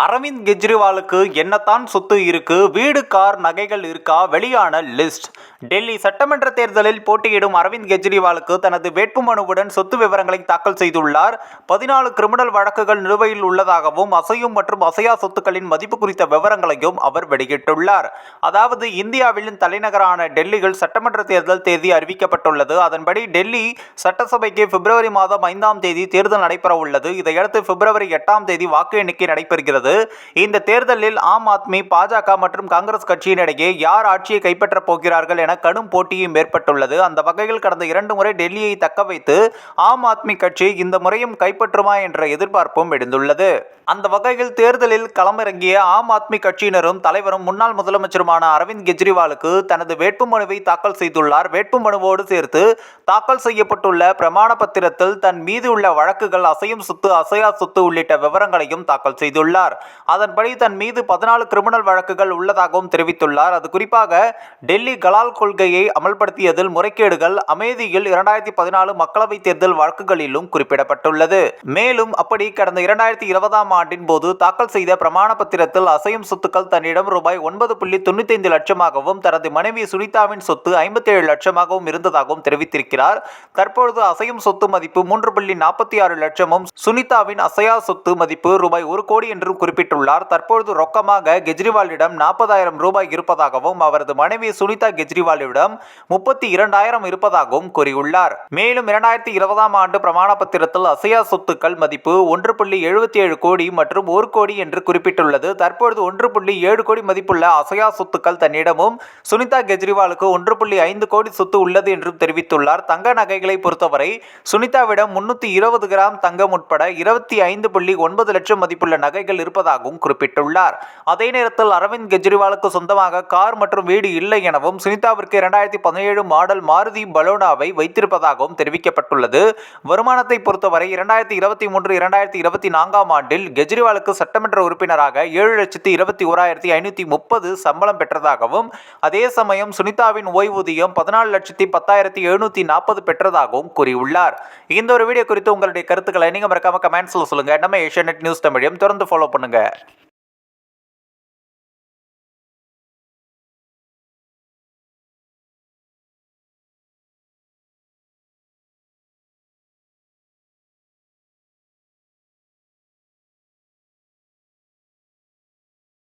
அரவிந்த் கெஜ்ரிவாலுக்கு என்னத்தான் சொத்து இருக்கு வீடு கார் நகைகள் இருக்கா வெளியான லிஸ்ட். டெல்லி சட்டமன்ற தேர்தலில் போட்டியிடும் அரவிந்த் கெஜ்ரிவாலுக்கு தனது வேட்புமனுவுடன் சொத்து விவரங்களை தாக்கல் செய்துள்ளார். பதினாலு கிரிமினல் வழக்குகள் நிலுவையில் உள்ளதாகவும் அசையும் மற்றும் அசையா சொத்துக்களின் மதிப்பு குறித்த விவரங்களையும் அவர் வெளியிட்டுள்ளார். அதாவது இந்தியாவின் தலைநகரான டெல்லியில் சட்டமன்ற தேர்தல் தேதி அறிவிக்கப்பட்டுள்ளது. அதன்படி டெல்லி சட்டசபைக்கு பிப்ரவரி மாதம் ஐந்தாம் தேதி தேர்தல் நடைபெற உள்ளது இதையடுத்து பிப்ரவரி எட்டாம் தேதி வாக்கு எண்ணிக்கை நடைபெறுகிறது. இந்த தேர்தலில் ஆம் ஆத்மி பாஜக மற்றும் காங்கிரஸ் கட்சியினிடையே யார் ஆட்சியை கைப்பற்றப் போகிறார்கள் என கடும் போட்டியும் ஏற்பட்டுள்ளது. அந்த வகையில் கடந்த இரண்டு முறை டெல்லியை தக்க வைத்து ஆம் ஆத்மி கட்சி இந்த முறையும் கைப்பற்றுமா என்ற எதிர்பார்ப்பும் எழுந்துள்ளது. அந்த வகையில் தேர்தலில் களமிறங்கிய ஆம் ஆத்மி கட்சியினரும் தலைவரும் முன்னாள் முதலமைச்சருமான அரவிந்த் கெஜ்ரிவாலுக்கு தனது வேட்புமனுவை தாக்கல் செய்துள்ளார். வேட்புமனுவோடு சேர்த்து தாக்கல் செய்யப்பட்டுள்ள பிரமாண பத்திரத்தில் தன் மீது உள்ள வழக்குகள் அசையும் சொத்து அசையா சொத்து உள்ளிட்ட விவரங்களையும் தாக்கல் செய்துள்ளார். அதன்படி தன் மீது பதினாலு கிரிமினல் வழக்குகள் உள்ளதாகவும் தெரிவித்துள்ளார். அது குறிப்பாக டெல்லி கலால் கொள்கையை அமல்படுத்தியதில் முறைகேடுகள் அமேதியில் இரண்டாயிரத்தி பதினாலு மக்களவைத் தேர்தல் வழக்குகளிலும் குறிப்பிடப்பட்டுள்ளது. மேலும் அப்படி கடந்த இரண்டாயிரத்தி இருபதாம் ஆண்டின் போது தாக்கல் செய்த பிரமாண பத்திரத்தில் அசையும் சொத்துக்கள் தன்னிடம் ரூபாய் ஒன்பது புள்ளி தொண்ணூத்தி ஐந்து லட்சமாகவும் தனது மனைவி சுனிதாவின் சொத்து ஐம்பத்தி ஏழு லட்சமாகவும் இருந்ததாகவும் தெரிவித்திருக்கிறார். தற்பொழுது அசையும் சொத்து மதிப்பு மூன்று புள்ளி நாற்பத்தி ஆறு லட்சமும் சுனிதாவின் அசையா சொத்து மதிப்பு ரூபாய் ஒரு கோடி என்றும் குறிப்பிட்டுள்ளார். தற்பொழுது ரொக்கமாக கெஜ்ரிவாலிடம் நாற்பதாயிரம் ரூபாய் இருப்பதாகவும் அவரது மனைவி சுனிதா கெஜ்ரிவாலிடம் முப்பத்தி இரண்டாயிரம் இருப்பதாகவும் கூறியுள்ளார். மேலும் இரண்டாயிரத்தி இருபதாம் ஆண்டு பிரமாண பத்திரத்தில் அசையா சொத்துக்கள் மதிப்பு ஒன்று புள்ளி எழுபத்தி ஏழு கோடி மற்றும் ஒரு கோடி என்று குறிப்பிட்டுள்ளது. தற்பொழுது ஒன்று புள்ளி ஏழு கோடி மதிப்புள்ள அசையா சொத்துக்கள் தன்னிடமும் சுனிதா கெஜ்ரிவாலுக்கு ஒன்று புள்ளி ஐந்து கோடி சொத்து உள்ளது என்றும் தெரிவித்துள்ளார். தங்க நகைகளை பொறுத்தவரை சுனிதாவிடம் முன்னூத்தி இருபது கிராம் தங்கம் உட்பட இருபத்தி ஐந்து புள்ளி ஒன்பது லட்சம் மதிப்புள்ள நகைகள் இருப்பதாகவும் குறிப்பிட்டுள்ளார். அதே நேரத்தில் அரவிந்த் கெஜ்ரிவாலுக்கு சொந்தமாக கார் மற்றும் வீடு இல்லை எனவும் சுனிதாவிற்கு இரண்டாயிரத்தி பதினேழு மாடல் மாருதி பலோனாவை வைத்திருப்பதாகவும் தெரிவிக்கப்பட்டுள்ளது. வருமானத்தை பொறுத்தவரை இரண்டாயிரத்தி இருபத்தி மூன்று இரண்டாயிரத்தி இருபத்தி நான்காம் ஆண்டில் கெஜ்ரிவாலுக்கு சட்டமன்ற உறுப்பினராக ஏழு லட்சத்தி இருபத்தி ஓராயிரத்தி ஐநூற்றி முப்பது சம்பளம் பெற்றதாகவும் அதே சமயம் சுனிதாவின் ஓய்வூதியம் பதினாலு லட்சத்தி பத்தாயிரத்தி எழுநூற்றி நாற்பது பெற்றதாகவும் கூறியுள்ளார். இந்த ஒரு வீடியோ குறித்து உங்களுடைய கருத்துக்களை நீங்கள் மறக்காம கமெண்ட்ஸில் சொல்லுங்கள் நம்ம ஏஷியா நியூஸ் தமிழையும் தொடர்ந்து ஃபாலோ பண்ணுங்கள்